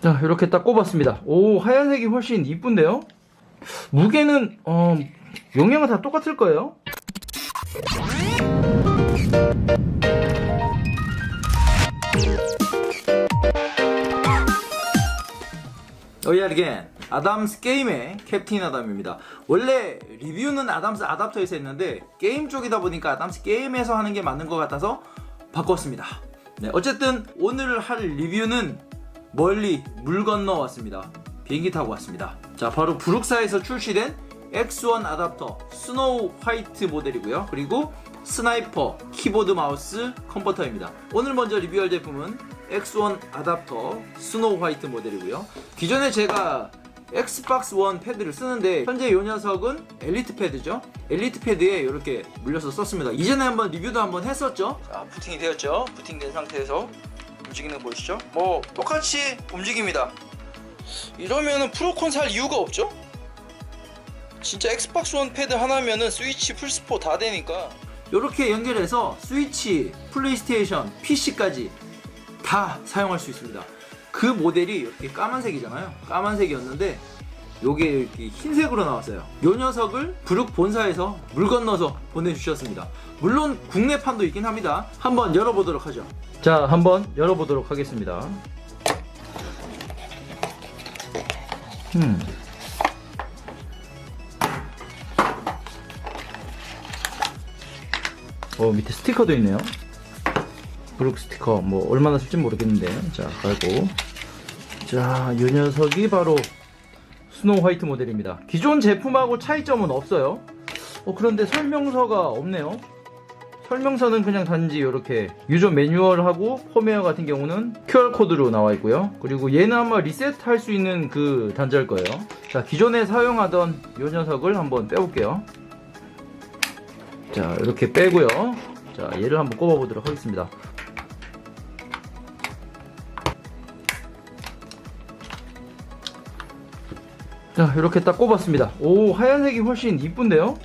자 이렇게 딱 꼽았습니다. 오 하얀색이 훨씬 이쁜데요? 무게는 어 용량은 다 똑같을 거예요? 어이야르겐 아담스 게임의 캡틴 아담입니다. 원래 리뷰는 아담스 아답터에서 했는데 게임 쪽이다 보니까 아담스 게임에서 하는 게 맞는 것 같아서 바꿨습니다. 네, 어쨌든 오늘 할 리뷰는 멀리 물 건너 왔습니다. 비행기 타고 왔습니다. 자 바로 브룩사에서 출시된 X1 아답터 스노우 화이트 모델이고요. 그리고 스나이퍼 키보드 마우스 컨버터입니다. 오늘 먼저 리뷰할 제품은 X1 아답터 스노우 화이트 모델이고요. 기존에 제가 엑스박스 원 패드를 쓰는데 현재 이 녀석은 엘리트 패드죠? 엘리트 패드에 이렇게 물려서 썼습니다. 이전에 한번 리뷰도 한번 했었죠? 자 부팅이 되었죠? 부팅된 상태에서 움직이는 거 보이시죠? 뭐 똑같이 움직입니다. 이러면은 프로콘 살 이유가 없죠? 진짜 엑스박스 원 패드 하나면은 스위치 풀스포 다 되니까. 이렇게 연결해서 스위치 플레이스테이션 PC까지 다 사용할 수 있습니다. 그 모델이 이렇게 까만색이잖아요. 까만색이었는데 요게 이렇게 흰색으로 나왔어요. 요 녀석을 브룩 본사에서 물 건너서 보내주셨습니다. 물론 국내판도 있긴 합니다. 한번 열어보도록 하죠. 자 한번 열어보도록 하겠습니다. 음. 어 밑에 스티커도 있네요. 브룩 스티커. 뭐 얼마나 쓸지 모르겠는데. 자 깔고. 자이 녀석이 바로 스노우 화이트 모델입니다. 기존 제품하고 차이점은 없어요. 어, 그런데 설명서가 없네요. 설명서는 그냥 단지 이렇게 유저 매뉴얼하고 펌웨어 같은 경우는 QR코드로 나와 있고요. 그리고 얘는 아마 리셋 할 수 있는 그 단자일 거예요. 자 기존에 사용하던 이 녀석을 한번 빼볼게요. 자 이렇게 빼고요. 자 얘를 한번 꼽아 보도록 하겠습니다 자 이렇게 딱 꼽았습니다. 오 하얀색이 훨씬 이쁜데요?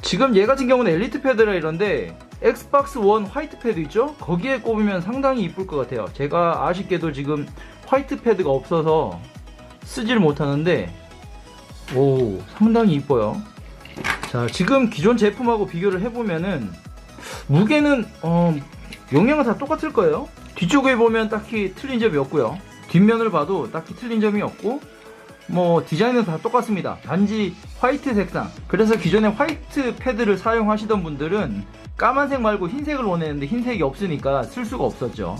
지금 얘 같은 경우는 엘리트 패드라 이런데 엑스박스 원 화이트 패드 있죠? 거기에 꼽으면 상당히 이쁠 것 같아요. 제가 아쉽게도 지금 화이트 패드가 없어서 쓰지를 못하는데 오 상당히 이뻐요. 자 지금 기존 제품하고 비교를 해보면은 무게는 어, 용량은 다 똑같을 거예요. 뒤쪽에 보면 딱히 틀린 점이 없고요. 뒷면을 봐도 딱히 틀린 점이 없고 뭐 디자인은 다 똑같습니다. 단지 화이트 색상. 그래서 기존에 화이트 패드를 사용하시던 분들은 까만색 말고 흰색을 원했는데 흰색이 없으니까 쓸 수가 없었죠.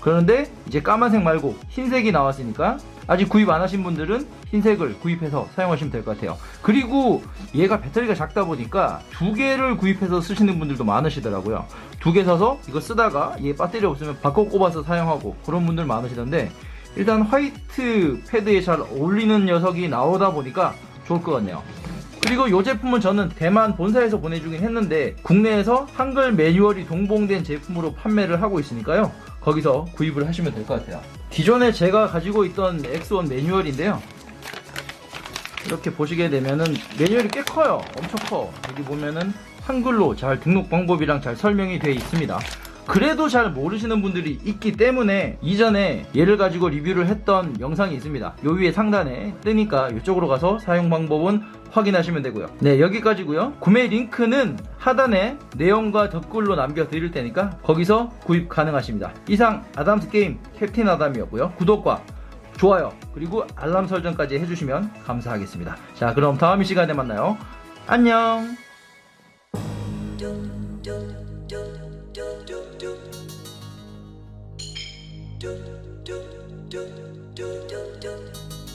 그런데 이제 까만색 말고 흰색이 나왔으니까 아직 구입 안 하신 분들은 흰색을 구입해서 사용하시면 될 것 같아요. 그리고 얘가 배터리가 작다 보니까 두 개를 구입해서 쓰시는 분들도 많으시더라고요. 두 개 사서 이거 쓰다가 얘 배터리 없으면 바꿔 꼽아서 사용하고 그런 분들 많으시던데 일단 화이트 패드에 잘 어울리는 녀석이 나오다 보니까 좋을 것 같네요. 그리고 이 제품은 저는 대만 본사에서 보내주긴 했는데 국내에서 한글 매뉴얼이 동봉된 제품으로 판매를 하고 있으니까요. 거기서 구입을 하시면 될 것 같아요. 기존에 제가 가지고 있던 X1 매뉴얼인데요. 이렇게 보시게 되면은 매뉴얼이 꽤 커요. 엄청 커. 여기 보면은 한글로 잘 등록 방법이랑 잘 설명이 되어 있습니다. 그래도 잘 모르시는 분들이 있기 때문에 이전에 얘를 가지고 리뷰를 했던 영상이 있습니다. 요 위에 상단에 뜨니까 이쪽으로 가서 사용 방법은 확인하시면 되고요. 네, 여기까지고요. 구매 링크는 하단에 내용과 댓글로 남겨 드릴 테니까 거기서 구입 가능하십니다. 이상 아담스 게임 캡틴 아담이었고요. 구독과 좋아요 그리고 알람 설정까지 해주시면 감사하겠습니다. 자, 그럼 다음 이 시간에 만나요. 안녕. Do do do do do do